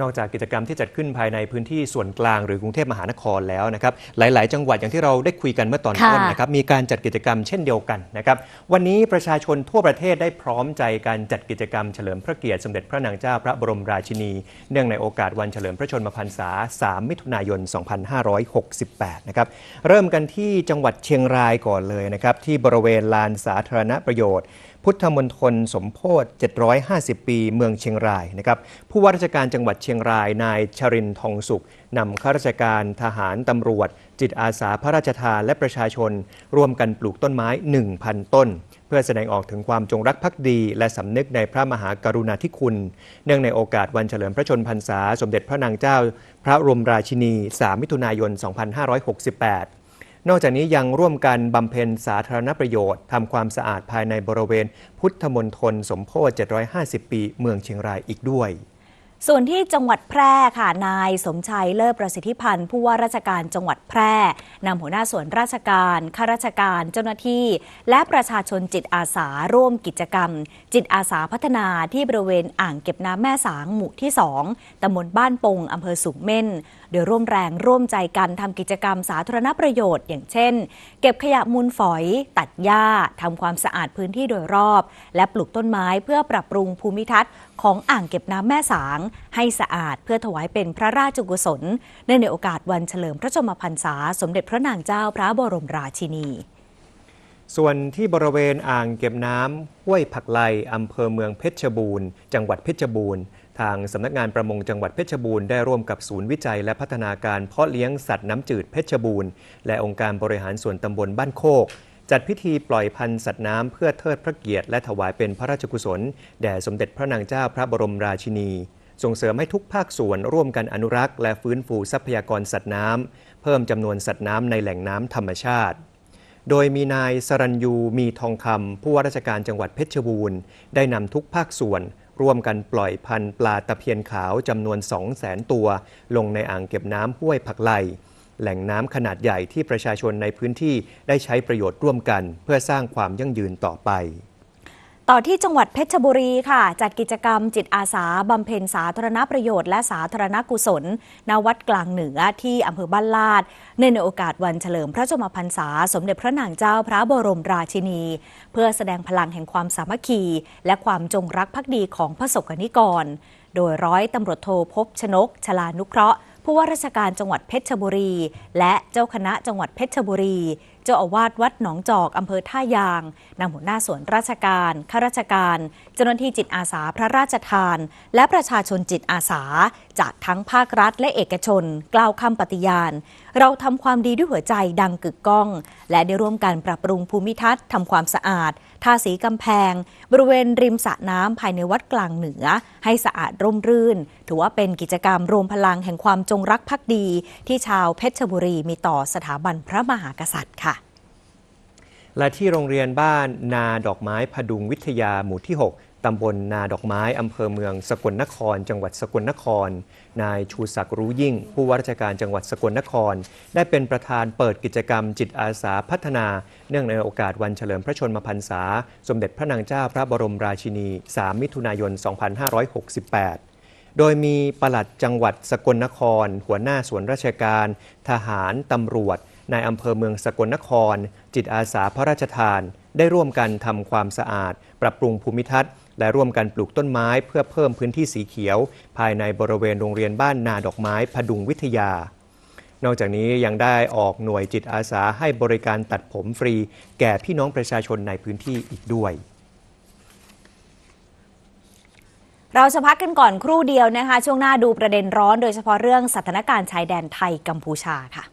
นอกจากกิจกรรมที่จัดขึ้นภายในพื้นที่ส่วนกลางหรือกรุงเทพมหานครแล้วนะครับ หลาย ๆ จังหวัดอย่างที่เราได้คุยกันเมื่อตอนต้นค่ะนะครับมีการจัดกิจกรรมเช่นเดียวกันนะครับ วันนี้ประชาชนทั่วประเทศได้พร้อมใจการจัดกิจกรรมเฉลิมพระเกียรติสมเด็จพระนางเจ้าพระบรมราชินี เนื่องในโอกาสวันเฉลิมพระชนมพรรษา 3 มิถุนายน 2568 นะครับเริ่มกันที่จังหวัดเชียงรายก่อนเลยนะครับที่บริเวณลานสาธารณประโยชน์ พุทธมณฑลสมโพธิ750 ปีเมืองเชียงรายนะครับผู้ว่าราชการจังหวัดเชียงรายนายชรินทองสุขนำข้าราชการทหารตำรวจ จิตอาสาพระราชทานและประชาชน ร่วมกันปลูกต้นไม้ 1,000 ต้น เพื่อแสดงออกถึงความจงรักภักดี และสำนึกในพระมหากรุณาธิคุณ เนื่องในโอกาสวันเฉลิมพระชนมพรรษา สมเด็จพระนางเจ้า พระบรมราชินี 3 มิถุนายน 2568 นอกจากนี้ยังร่วมกันบำเพ็ญสาธารณประโยชน์ทำความสะอาดภายในบริเวณ พุทธมณฑลสมโพธิ750 ปี เมืองเชียงรายอีกด้วย ส่วนที่จังหวัดแพร่ค่ะ นายสมชัยเลิศประสิทธิพันธ์ผู้ว่าราชการจังหวัดแพร่นำหัวหน้าส่วนราชการข้าราชการเจ้าหน้าที่ และประชาชนจิตอาสาร่วมกิจกรรม จิตอาสาพัฒนาที่บริเวณอ่างเก็บน้ำแม่สางหมู่ที่ 2ตำบลบ้านปงอำเภอสูงเม่น โดยร่วมแรงร่วมใจกันทำกิจกรรมสาธารณประโยชน์ อย่างเช่น เก็บขยะมูลฝอย ตัดหญ้าทำความสะอาดพื้นที่โดยรอบ และปลูกต้นไม้เพื่อปรับปรุงภูมิทัศน์ของอ่างเก็บน้ำแม่สางให้สะอาดเพื่อถวายเป็นพระราชกุศลเนื่องในโอกาสวันเฉลิมพระชนมพรรษา สมเด็จพระนางเจ้าพระบรมราชินี ส่วนที่บริเวณอ่างเก็บน้ำห้วยผักไลอำเภอเมืองเพชรบูรณ์ จังหวัดเพชรบูรณ์ทางสำนักงานประมงจังหวัดเพชรบูรณ์ได้ร่วมกับศูนย์วิจัยและพัฒนาการเพาะเลี้ยงสัตว์น้ำจืดเพชรบูรณ์และองค์การบริหารส่วนตำบลบ้านโคก จัดพิธีปล่อยพันธุ์สัตว์น้ำเพื่อเทิดพระเกียรติและถวายเป็นพระราชกุศล แด่สมเด็จพระนางเจ้าพระบรมราชินี ส่งเสริมให้ทุกภาคส่วนร่วมกันอนุรักษ์และฟื้นฟูทรัพยากรสัตว์น้ำเพิ่มจำนวนสัตว์น้ำในแหล่งน้ำธรรมชาติ โดยมีนายสรัญยูมีทองคำผู้ว่าราชการจังหวัดเพชรบูรณ์ได้นำทุกภาคส่วน ร่วมกันปล่อยพันธุ์ปลาตะเพียนขาวจำนวน 2 0 0แสนตัว ลงในอ่างเก็บน้ำห้วยผักไลแหล่งน้ำขนาดใหญ่ที่ประชาชนในพื้นที่ได้ใช้ประโยชน์ร่วมกัน เพื่อสร้างความยั่งยืนต่อไป ต่อที่จังหวัดเพชรบุรีค่ะ จัดกิจกรรมจิตอาสาบำเพ็ญสาธารณประโยชน์และสาธารณกุศลณวัดกลางเหนือที่อำเภอบ้านลาดเนื่องในโอกาสวันเฉลิมพระชนมพรรษา สมเด็จพระนางเจ้าพระบรมราชินี เพื่อแสดงพลังแห่งความสามัคคี และความจงรักภักดีของพระสกนิกร โดยร้อยตำรวจโทพบชนก ชลานุเคราะห์ผู้ว่าราชการจังหวัดเพชรบุรี และเจ้าคณะจังหวัดเพชรบุรี จ้าอาวาสวัดหนองจอกอำเภอท่ายางนำหัวหน้าส่วนราชการข้าราชการ เจ้าหน้าที่จิตอาสาพระราชทาน และประชาชนจิตอาสา จากทั้งภาครัฐและเอกชน กล่าวคำปฏิญาณ เราทำความดีด้วยหัวใจดังกึกก้อง และได้ร่วมกันปรับปรุงภูมิทัศน์ทำความสะอาด ทาสีกำแพง บริเวณริมสระน้ำภายในวัดกลางเหนือ ให้สะอาดร่มรื่น ถือว่าเป็นกิจกรรมรวมพลังแห่งความจงรักภักดี ที่ชาวเพชรบุรีมีต่อสถาบันพระมหากษัตริย์ค่ะ และที่โรงเรียนบ้านนาดอกไม้พดุงวิทยาหมู่ที่ 6 ตำบลนาดอกไม้ อำเภอเมืองสกลนคร จังหวัดสกลนคร นายชูศักดิ์รู้ยิ่ง ผู้ว่าราชการจังหวัดสกลนคร ได้เป็นประธานเปิดกิจกรรมจิตอาสาพัฒนา เนื่องในโอกาสวันเฉลิมพระชนมพรรษา สมเด็จพระนางเจ้าพระบรมราชินี 3 มิถุนายน 2568โดยมีปลัดจังหวัดสกลนคร หัวหน้าส่วนราชการ ทหาร ตำรวจ ในอำเภอเมืองสกลนคร จิตอาสาพระราชทาน ได้ร่วมกันทำความสะอาด ปรับปรุงภูมิทัศน์ และร่วมกันปลูกต้นไม้เพื่อเพิ่มพื้นที่สีเขียว ภายในบริเวณโรงเรียนบ้านนาดอกไม้พดุงวิทยา นอกจากนี้ยังได้ออกหน่วยจิตอาสาให้บริการตัดผมฟรี แก่พี่น้องประชาชนในพื้นที่อีกด้วยเราจะพักกันก่อนครู่เดียวนะคะ ช่วงหน้าดูประเด็นร้อนโดยเฉพาะเรื่องสถานการณ์ชายแดนไทยกัมพูชาค่ะ